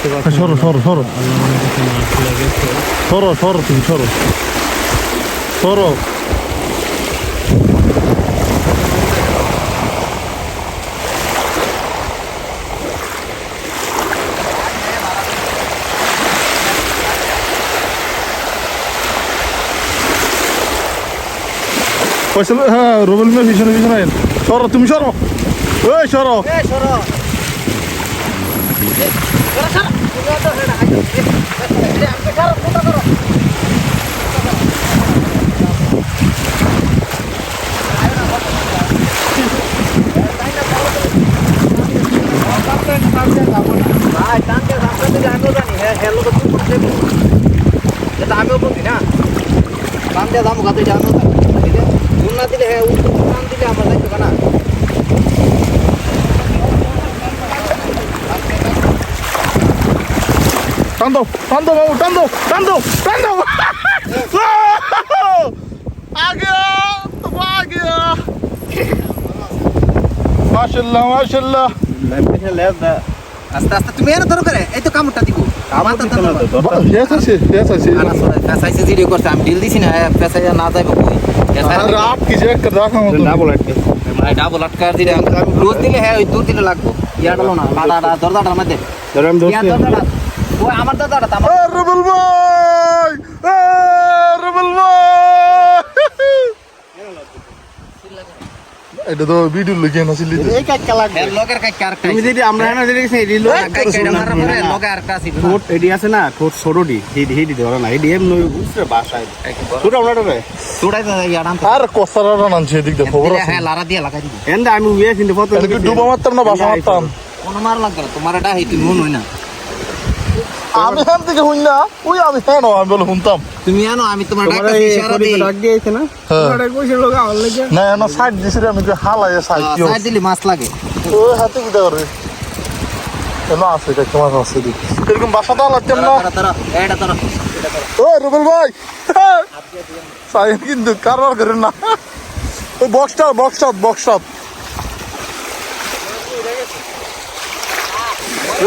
সরো সরো সরো সরো সরো তুমি সরো সরো ফয়সাল হ্যাঁ রুবেল মিয়া পিছনে পিছনে আইন। সরো তুমি সরো ওই সরো আমিও বলছি না কাম দিয়ে দাম কত জানো না দিলে হ্যাঁ নাম দিলে আমার দায়িত্ব না টান দাও টান দাও বাবু টান দাও টান দাও টান দাও। মাশাল্লাহ মাশাল্লাহ। আস্তে আস্তে তুমি এর ধরো করে এই তো কামড়টা দিব। আমার তো ধরো ইয়েস আছে ইয়েস আছে। আনা সরে ফেসাইছে জিডিও করছে আমি ডিল দিছি না ফেসাই না যাইব কই? আরে আপ কি চেক কর দেখো ডাবল আটকে মানে ডাবল আটকার দিলে রোজ দিলে হ্যাঁ ওই দূর দিলে লাগবো। ইয়াডালো না লাদাটা দরজাটার মধ্যে। ওই আমার দরজাটা তো আমার এ ভাই! এ ভাই! এটা তো ভিডিও লগে না সিলি এই কাটকা লাগবে। এর লগের কাই কারটা তুমি যদি আমরা এখানে যদি গেছি এডি লোক কাই কাইটা পরে লগে আরেকটা আছে ঠোঁট এডি আছে না ঠোঁট ছোটডি হিডি হিডি ধরো না এডি এম নই উঠছে বাসায়। ছোট আমরা রে তোড়াই দাদা আর কসারা খবর আছে। হ্যাঁ লারা দিয়া লাগাই দিবি। এন্ড আমি কিন্তু ফটো ডুবা মারতাম না বাসা মারতাম। কোন মার লাগবে না, তোমার এটা হেই তুমি মন হই না। আমি হ্যান থেকে না ওই আমি হ্যাঁ আমি বলে শুনতাম তুমি জানো আমি তোমার এই ইশারা দেই। ডাক দিয়েছে না? হ্যাঁ। তোমার ডাক কইছে লোক আমার লাগে। না না সাইড দিছি আমি হালাই সাইড কি সাইড দিলি মাছ লাগে। ওই হাতে কি করে কেন আছে এটা তোমার আছে দিক এরকম বাসা তো লাগতাম না? এটা তারা ও রুবেল ভাই! সাইন কিন্তু কারবার করেন না। ওই বক্সটা বক্সটা বক্সটা না ধরে রাখছি না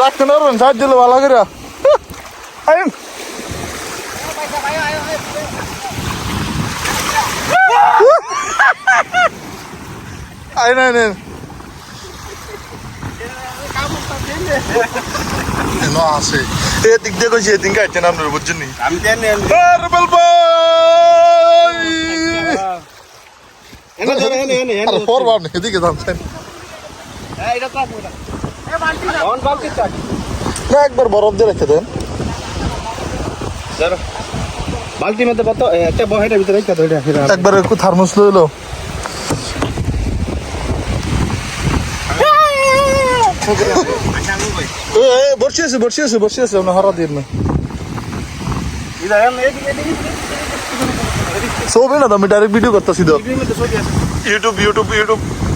রাখতে পারবেন দিলে ভালো করে আইন আইন আইন আইন আছে এ দিক দিয়ে কইছি এদিন গাইতে নাম রে বুঝছেন আমি জানি রুবেল ভাই এনে ধরে এনে এনে আরে ফরওয়ার্ড এদিকে যাচ্ছেন না একবার বরফ দিয়ে রেখে দেন বালতির মধ্যে কত একটা বহেটার ভিতরে রেখে দাও একবার একটু থার্মোস লইলো আছে আছে আছে হরা না সবে না তো আমি ডাইরেক্ট ভিডিও করতেছি তো യൂട്യൂബ് യൂട്യൂബ് യൂട്യൂബ്